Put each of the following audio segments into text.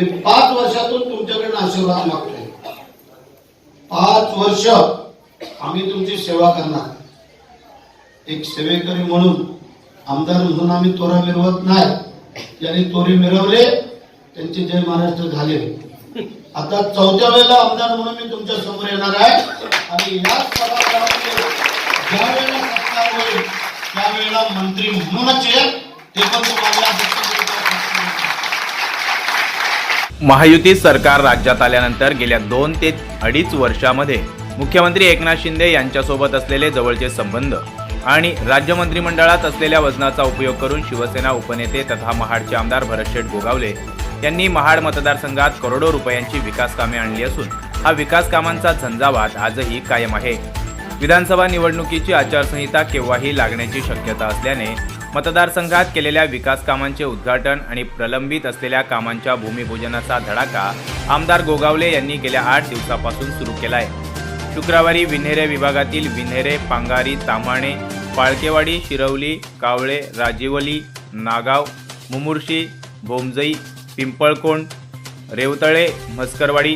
मी पाच वर्षातून तुमच्याकडे आशीर्वाद मागतोय. पाच वर्ष आम्ही तुमची सेवा करणार. एक सेवेकरी म्हणून आमदार म्हणून आम्ही तोरा मिरवत नाही. ज्यांनी तोरी मिरवले त्यांचे जय महाराष्ट्र झाले. आता चौथ्या वेळेला आमदार म्हणून मी तुमच्यासमोर येणार आहे. आणि याच सभागृहामध्ये ज्या वेळेला सत्कार होईल त्यावेळेला मंत्री म्हणूनच येईल ते पण तुम्हाला या सत्तेबरोबर महायुती सरकार राज्यात आल्यानंतर गेल्या दोन ते अडीच वर्षामध्ये मुख्यमंत्री एकनाथ शिंदे यांच्यासोबत असलेले जवळचे संबंध आणि राज्य मंत्रिमंडळात असलेल्या वजनाचा उपयोग करून शिवसेना उपनेते तथा महाडचे आमदार भरतशेठ गोगावले यांनी महाड मतदारसंघात करोडो रुपयांची विकास कामे आणली असून हा विकास कामांचा झंझावात आजही कायम आहे. विधानसभा निवडणुकीची आचारसंहिता केव्हाही लागण्याची शक्यता असल्याने मतदारसंघात केलेल्या विकास कामांचे उद्घाटन आणि प्रलंबित असलेल्या कामांच्या भूमिपूजनाचा धडाका आमदार गोगावले यांनी गेल्या आठ दिवसापासून सुरू केला आहे शुक्रवारी विन्हेरे विभागातील विन्हेरे पांगारी ताम्हाणे पाळकेवाडी शिरवली कावळे राजिवली नागाव मुमुर्शी बोमजई पिंपळकोंड रेवतळे म्हस्करवाडी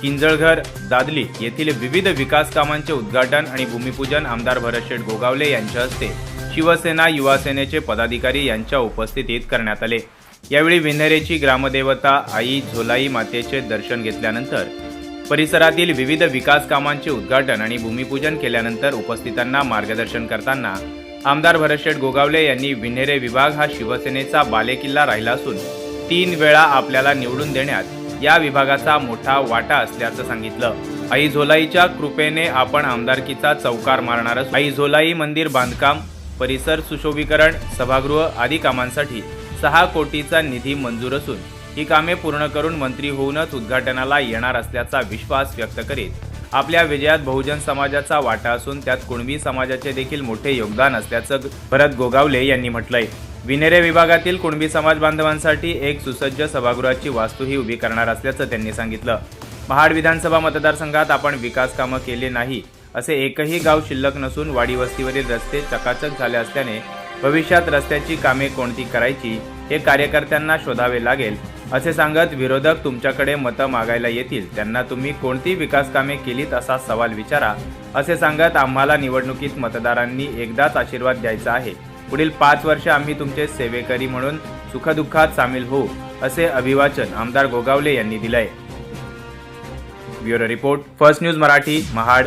किंजळघर दादली येथील विविध विकास कामांचे उद्घाटन आणि भूमिपूजन आमदार भरतशेठ गोगावले यांच्या हस्ते शिवसेना युवासेनेचे पदाधिकारी यांच्या उपस्थितीत करण्यात आले. यावेळी विन्हेरेची ग्रामदेवता आई झोलाई मातेचे दर्शन घेतल्यानंतर परिसरातील विविध विकास कामांचे उद्घाटन आणि भूमिपूजन केल्यानंतर उपस्थितांना मार्गदर्शन करताना आमदार भरतशेठ गोगावले यांनी विन्हेरे विभाग हा शिवसेनेचा बालेकिल्ला राहिला असून तीन वेळा आपल्याला निवडून देण्यात या विभागाचा मोठा वाटा असल्याचं सांगितलं. आई झोलाईच्या कृपेने आपण आमदारकीचा चौकार मारणार असून आई झोलाई मंदिर बांधकाम परिसर सुशोभीकरण सभागृह आदी कामांसाठी सहा कोटीचा निधी मंजूर असून ही कामे पूर्ण करून मंत्री होऊनच उद्घाटनाला येणार असल्याचा विश्वास व्यक्त करीत आपल्या विजयात बहुजन समाजाचा वाटा असून त्यात कुणबी समाजाचे देखील मोठे योगदान असल्याचं भरत गोगावले यांनी म्हटलंय. विनेरे विभागातील कुणबी समाज बांधवांसाठी एक सुसज्ज सभागृहाची वास्तूही उभी करणार असल्याचं त्यांनी सांगितलं. महाड विधानसभा मतदारसंघात आपण विकास कामं केले नाही असे एकही गाव शिल्लक नसून वाडी वस्तीवरील रस्ते चकाचक झाले असल्याने भविष्यात रस्त्याची कामे कोणती करायची हे कार्यकर्त्यांना शोधावे लागेल. असे सांगत विरोधक तुमच्याकडे मतं मागायला येतील. त्यांना तुम्ही कोणती विकास कामे केलीत असा सवाल विचारा. असे सांगत आम्हाला निवडणुकीत मतदारांनी एकदाच आशीर्वाद द्यायचा आहे. पुढील पाच वर्ष आम्ही तुमचे सेवेकरी म्हणून सुखदुःखात सामील होऊ असे अभिवाचन आमदार गोगावले यांनी दिलंय. Bureau report first news Marathi Mahad.